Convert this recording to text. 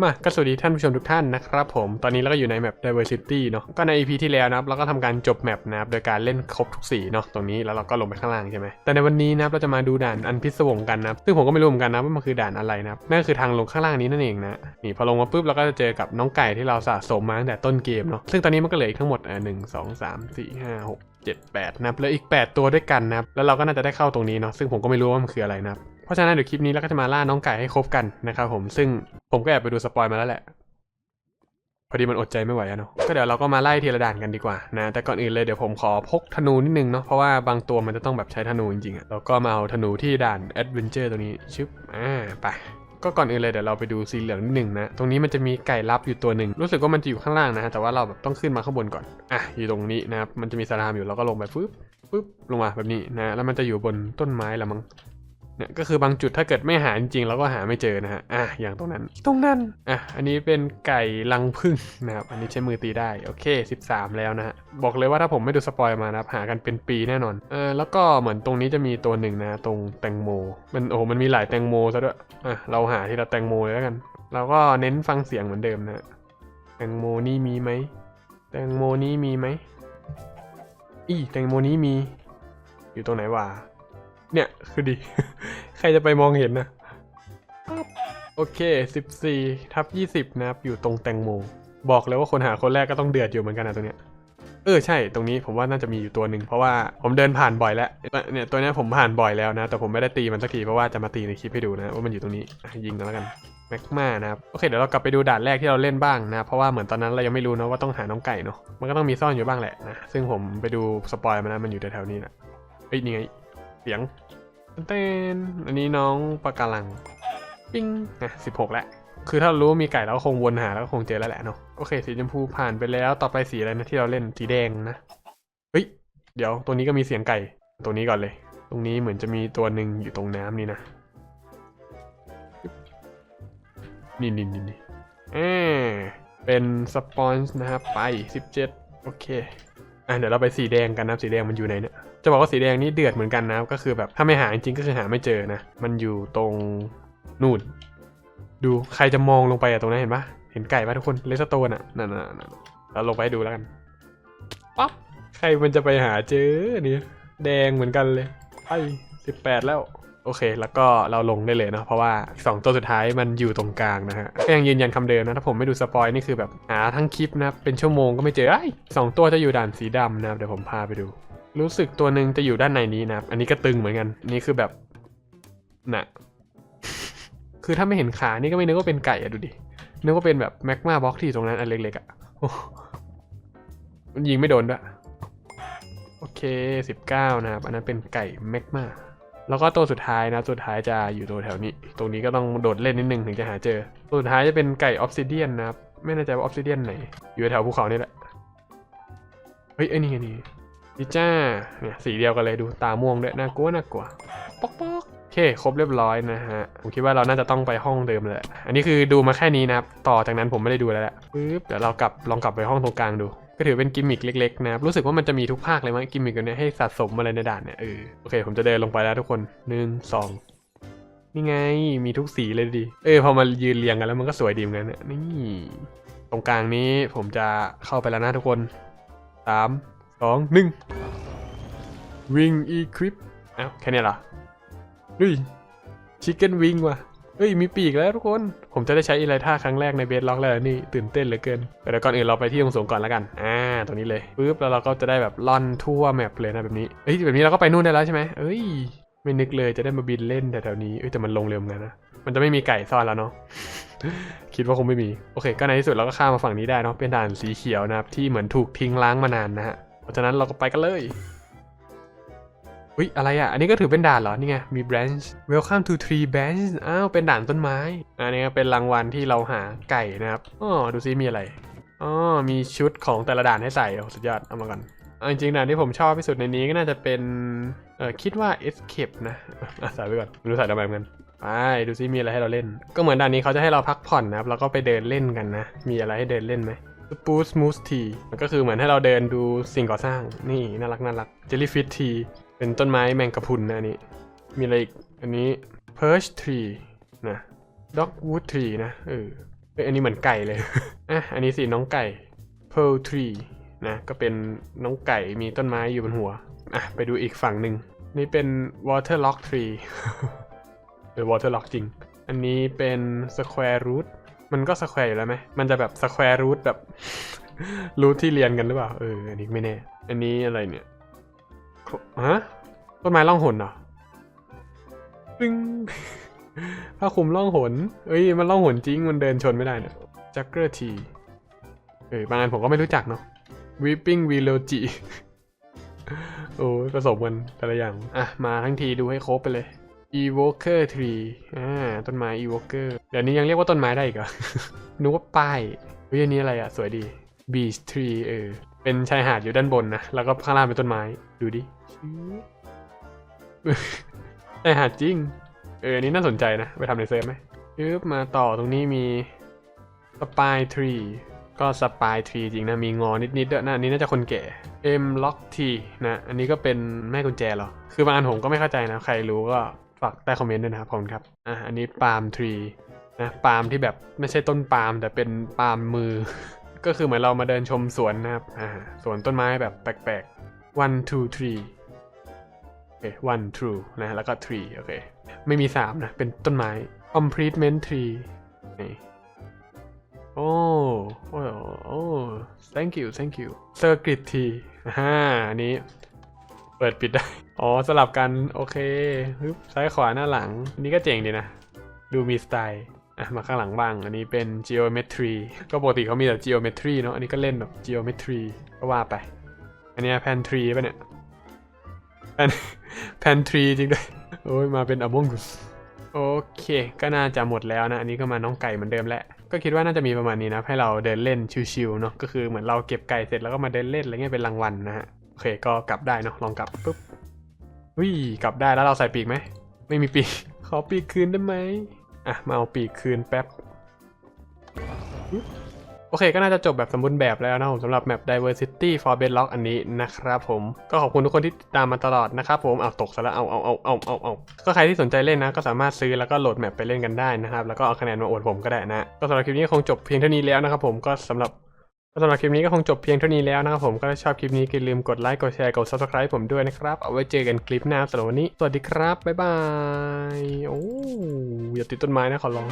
มาก็สวัสดีท่านผู้ชมทุกท่านนะครับผม ตอนนี้เราก็อยู่ในแมป diversity เนาะก็ใน EP ที่แล้วนะครับเราก็ทำการจบแมปนะครับโดยการเล่นครบทุกสีเนาะตรงนี้แล้วเราก็ลงไปข้างล่างใช่ไหมแต่ในวันนี้นะครับเราจะมาดูด่านอันพิศวงกันนะซึ่งผมก็ไม่รู้เหมือนกันนะว่ามันคือด่านอะไรนะครับนั่นคือทางลงข้างล่างนี้นั่นเองนะนี่พอลงมาปุ๊บเราก็จะเจอกับน้องไก่ที่เราสะสมมาตั้งแต่ต้นเกมเนาะซึ่งตอนนี้มันก็เหลืออีกทั้งหมดอ่าหนึ่งสองสามสี่ห้าหก เจ็ดแปดนับเหลืออีก 8 ตัวด้วยกันนะครับแล้วเราก็น่าจะได้เข้าตรงนี้เนาะซึ่งผมก็ไม่รู้ว่ามันคืออะไรนะครับเพราะฉะนั้นเดี๋ยวคลิปนี้เราก็จะมาล่าน้องไก่ให้ครบกันนะครับผมซึ่งผมก็แอบไปดูสปอยมาแล้วแหละพอดีมันอดใจไม่ไหวอะเนาะก็เดี๋ยวเราก็มาไล่ทีละด่านกันดีกว่านะแต่ก่อนอื่นเลยเดี๋ยวผมขอพกธนูนิดนึงเนาะเพราะว่าบางตัวมันจะต้องแบบใช้ธนูจริงๆอะเราก็มาเอาธนูที่ด่านแอดเวนเจอร์ตรงนี้ชึบอ่าไป ก็ก่อนอื่นเลยเดี๋ยวเราไปดูสีเหลืองนิดนึงนะ ตรงนี้มันจะมีไก่ลับอยู่ตัวหนึ่ง รู้สึกว่ามันจะอยู่ข้างล่างนะ แต่ว่าเราแบบต้องขึ้นมาข้างบนก่อน อะ อยู่ตรงนี้นะครับ มันจะมีสลามอยู่เราก็ลงไปฟึบฟึบลงมาแบบนี้นะ แล้วมันจะอยู่บนต้นไม้ละมั้งเนี่ยก็คือบางจุดถ้าเกิดไม่หาจริงๆเราก็หาไม่เจอนะฮะ อะอย่างตรงนั้น ตรงนั้น อะ อันนี้เป็นไก่ลังพึ่งนะครับ อันนี้ใช้มือตีได้ โอเค 13 แล้วนะฮะ บอกเลยว่าถ้าผมไม่ดูสปอยล์มานะครับ หากันเป็นปีแน่นอน เออ แล้วก็เหมือนตรงนี้จะมีตัวหนึ่งนะ ตรงแตงโม มันโอ้โห มันมีหลายแตงโมซะด้วย อะเราหาทีละแตงโมเลยแล้วกัน เราก็เน้นฟังเสียงเหมือนเดิมนะแตงโมนี่มีไหมแตงโมนี้มีไหมอีแตงโมนี้มี อยู่ตรงไหนวะเนี่ยคือดี ใครจะไปมองเห็นนะโอเค 14 ทับ 20 นะครับ อยู่ตรงแตงโม บอกเลยว่าคนหาคนแรกก็ต้องเดือดอยู่เหมือนกันนะตรงเนี้ย เออใช่ตรงนี้ผมว่าน่าจะมีอยู่ตัวหนึ่งเพราะว่าผมเดินผ่านบ่อยแล้วเนี่ยตัวนี้ผมผ่านบ่อยแล้วนะ แต่ผมไม่ได้ตีมันสักทีเพราะว่าจะมาตีในคลิปให้ดูนะว่ามันอยู่ตรงนี้ยิงกันแล้วกันแม็กมานะครับโอเคเดี๋ยวเรากลับไปดูด่านแรกที่เราเล่นบ้างนะเพราะว่าเหมือนตอนนั้นเรายังไม่รู้นะว่าต้องหาน้องไก่เนาะมันก็ต้องมีซ่อนอยู่บ้างแหละนะซึ่งผมไปดูสปอยมานะมันอยู่แถวๆนี้นะเอ้ยนี่ไงเสียงเต้นอันนี้น้องปะการังปิ้งนะสิบหกแล้ว คือถ้ารู้ว่ามีไก่แล้วก็คงวนหาแล้วก็คงเจอแล้วแหละเนาะโอเค สีชมพูผ่านไปแล้วต่อไปสีอะไรนะที่เราเล่นสีแดงนะเฮ้ยเดี๋ยวตรงนี้ก็มีเสียงไก่ตรงนี้ก่อนเลย ตรงนี้เหมือนจะมีตัวหนึ่งอยู่ตรงน้ำนี่นะนี่นี่นี่นี่อ่าเป็นสปอนส์นะครับไป 17 โอเคอะเดี๋ยวเราไปสีแดงกันนะสีแดงมันอยู่ไหนเนี่ยจะบอกว่าสีแดงนี่เดือดเหมือนกันนะก็คือแบบถ้าไม่หาจริงก็คือหาไม่เจอนะ มันอยู่ตรงนู่น ดูใครจะมองลงไปอะตรงนั้นเห็นปะเห็นไก่ปะทุกคนเลสโตนอะนั่นๆนั่นเราลงไปให้ดูแล้วกันปั๊บใครมันจะไปหาเจอเนี่ยแดงเหมือนกันเลยไปสิบแปดแล้วโอเค แล้วก็เราลงได้เลยเนอะเพราะว่าสองตัวสุดท้ายมันอยู่ตรงกลางนะฮะก็ยังยืนยันคำเดิมนะถ้าผมไม่ดูสปอยนี่คือแบบหาทั้งคลิปนะครับเป็นชั่วโมงก็ไม่เจอไอ้ยสองตัวจะอยู่ด่านสีดำนะครับเดี๋ยวผมพาไปดู รู้สึกตัวหนึ่งจะอยู่ด้านในนี้นะครับอันนี้ก็ตึงเหมือนกันนี่คือแบบน่ะ คือถ้าไม่เห็นขานี่ก็ไม่นึกว่าเป็นไก่อะดูดิ นึกว่าเป็นแบบแมกมาบ็อกที่ตรงนั้นอันเล็กๆอะโอ้มันยิงไม่โดนด้วย โอเค 19 นะครับ อันนั้นเป็นไก่แมกมาแล้วก็ตัวสุดท้ายนะ สุดท้ายจะอยู่ตัวแถวนี้ ตรงนี้ก็ต้องโดดเล่นนิดนึงถึงจะหาเจอ ตัวสุดท้ายจะเป็นไก่ออฟซิเดียนนะครับ ไม่แน่ใจว่าออฟซิเดียนไหน อยู่แถวภูเขานี่แหละ เฮ้ยไอ้นี่ไงนี่ดิจ้า เนี่ยสีเดียวกันเลยดูตาม่วงด้วยน่ากลัวน่ากลัว ป๊อกป๊อก อเคครบเรียบร้อยนะฮะ ผมคิดว่าเราน่าจะต้องไปห้องเดิมเลยแหละอันนี้คือดูมาแค่นี้นะครับ ต่อจากนั้นผมไม่ได้ดูแล้วแหละปึ๊บเดี๋ยวเรากลับลองกลับไปห้องตรงกลางดู ก็ถือเป็นกิมมิคเล็กๆนะครับ รู้สึกว่ามันจะมีทุกภาคเลยมั้งกิมมิคอันเนี้ยให้สะสมอะไรในด่านเนี่ยเออโอเค ผมจะเดินลงไปแล้วทุกคนหนึ่งสองนี่ไงมีทุกสีเลยดิเออพอมายืนเรียงกันแล้วมันก็สวยดีเหมือนกันเนี่ยนี่ตรงกลางนี้ผมจะเข้าไปแล้วนะทุกคนสามสองหนึ่งวิ่งอีคลิปอ้าวแค่เนี้ยเหรอ เฮ้ยชิคเก้นวิงว่ะเฮ้ยมีปีกแล้วทุกคน ผมจะได้ใช้อีไลท่าครั้งแรกในเบสล็อกแล้วนี่ตื่นเต้นเหลือเกินแต่เดี๋ยวก่อนอื่นเราไปที่ตรงสูงก่อนแล้วกันอ่าตรงนี้เลยปุ๊บแล้วเราก็จะได้แบบล่อนทั่วแมปเลยนะแบบนี้เฮ้ยแบบนี้เราก็ไปนู่นได้แล้วใช่ไหมเอ้ย ไม่นึกเลยจะได้มาบินเล่นแถวๆนี้เอ้ยแต่มันลงเร็วเหมือนกันนะมันจะไม่มีไก่ซ่อนแล้วเนาะคิดว่าคงไม่มีโอเค ก็ในที่สุดเราก็ข้ามมาฝั่งนี้ได้เนาะเป็นด่านสีเขียวนะครับที่เหมือนถูกทิ้งล้างมานานนะฮะเพราะฉะนั้นเราก็ไปกันเลย อุ้ยอะไรอะ อันนี้ก็ถือเป็นด่านเหรอ นี่ไง มี branch welcome to tree branch อ้าว เป็นด่านต้นไม้ อันนี้ก็เป็นรางวัลที่เราหาไก่นะครับอ๋อดูซิมีอะไรอ๋อมีชุดของแต่ละด่านให้ใส่โอ้สุดยอด เอามาก่อนเอาจริงๆด่านที่ผมชอบที่สุดในนี้ก็น่าจะเป็น เออคิดว่า escape นะอะใส่ไปก่อนไม่รู้ใส่ทำไมเหมือนกันไปดูซิมีอะไรให้เราเล่น ก็เหมือนด่านนี้เขาจะให้เราพักผ่อนนะครับ แล้วก็ไปเดินเล่นกันนะ มีอะไรให้เดินเล่นไหมสปูสมูสทีมันก็คือเหมือนให้เราเดินดูสิ่งก่อสร้าง นี่น่ารักน่ารักเจลลี่ฟิชที เป็นต้นไม้แมงกะพรุนนะอันนี้ มีอะไรอีก อันนี้ perch tree นะ dogwood tree นะ เออเอ้ยอันนี้เหมือนไก่เลย อะ อันนี้สีน้องไก่ pearl tree นะ ก็เป็นน้องไก่มีต้นไม้อยู่บนหัว อะ ไปดูอีกฝั่งหนึ่ง นี่เป็น waterlock tree หรือ waterlock จริง อันนี้เป็น square root มันก็ square อยู่แล้วไหม มันจะแบบ square root แบบ root ที่เรียนกันหรือเปล่า เออ อันนี้ไม่แน่ อันนี้อะไรเนี่ย ฮะต้นไม้ล่องหนเหรอตึ้งผ้าคลุมล่องหน เอ้ยมันล่องหนจริงมันเดินชนไม่ได้เนี่ยจักเกอร์ทีเออบางอันผมก็ไม่รู้จักเนาะ Weeping Willow จีโอ้ยผสมกันแต่ละอย่างอะมาทั้งทีดูให้ครบไปเลย Evoker Tree อ่าต้นไม้ Evoker เดี๋ยวนี้ยังเรียกว่าต้นไม้ได้อีกเหรอนึกว่าป้ายเฮ้ยอันนี้อะไรอะ สวยดี Beach Tree เออ เป็นชายหาดอยู่ด้านบนนะ แล้วก็ข้างล่างเป็นต้นไม้ ดูดิชายหาดจริง เออ นี้น่าสนใจนะ ไปทำในเซิร์ฟไหมยึบมาต่อตรงนี้มีสปายทรีก็สปายทรีจริงนะ มีงอนิดๆด้วยนะอันนี้น่าจะคนแก่ M Lock T นะ อันนี้ก็เป็นแม่กุญแจเหรอ คือบางอันผมก็ไม่เข้าใจนะ ใครรู้ก็ฝากใต้คอมเมนต์ด้วยนะครับขอบคุณครับ อะ อันนี้ปาล์มทรีนะ ปาล์มที่แบบไม่ใช่ต้นปาล์มแต่เป็นปาล์มมือ ก็คือเหมือนเรามาเดินชมสวนนะครับอ่าสวนต้นไม้แบบแปลกๆ one two three โอเค one true นะ แล้วก็ three โอเค ไม่มีสามนะ เป็นต้นไม้ complement tree นี่โอ้โอ้โอ้ thank you thank you circuit tree อ่าอันนี้ เปิดปิดได้ อ๋อ สลับกัน โอเคฮึบซ้ายขวาหน้าหลัง อันนี้ก็เจ๋งดีนะ ดูมีสไตล์ อะมาข้างหลังบ้าง อันนี้เป็น geometry ก็ปกติเขามีแต่ geometry เนอะอันนี้ก็เล่นแบบ geometry ก็ว่าไป อันนี้ pantry ป่ะเนี่ย pan pantry จริงด้วย โอ้ยมาเป็น Among Us โอเค ก็น่าจะหมดแล้วนะ อันนี้ก็มาน้องไก่เหมือนเดิมแหละ ก็คิดว่าน่าจะมีประมาณนี้นะ ให้เราเดินเล่นชิวๆเนาะ ก็คือเหมือนเราเก็บไก่เสร็จแล้วก็มาเดินเล่นอะไรเงี้ยเป็นรางวัลนะฮะ โอเค ก็กลับได้เนาะ ลองกลับปุ๊บวิกลับได้แล้วเราใส่ปีกไหม ไม่มีปีก ขอปีกคืนได้ไหม อะ มาเอาปีกคืนแป๊บ โอเคก็น่าจะจบแบบสมบูรณ์แบบแล้วนะผมสำหรับแมป diversity for bedrock อันนี้นะครับผมก็ขอบคุณทุกคนที่ตามมาตลอดนะครับผมเอาตกซะแล้วเอาเอาเอาเอาเอาเอาก็ใครที่สนใจเล่นนะ ก็สามารถซื้อแล้วก็โหลดแมปไปเล่นกันได้นะครับ แล้วก็เอาคะแนนมาอวดผมก็ได้นะ ก็สำหรับคลิปนี้คงจบเพียงเท่านี้แล้วนะครับผมก็สำหรับ ก็สำหรับคลิปนี้ก็คงจบเพียงเท่านี้แล้วนะครับผมก็ถ้าชอบคลิปนี้ก็อย่าลืมกดไลค์กดแชร์กด subscribe ผมด้วยนะครับ เอาไว้เจอกันคลิปหน้าสำหรับวันนี้ สวัสดีครับ บ๊ายบาย โอ้อย่าติดต้นไม้นะขอร้อง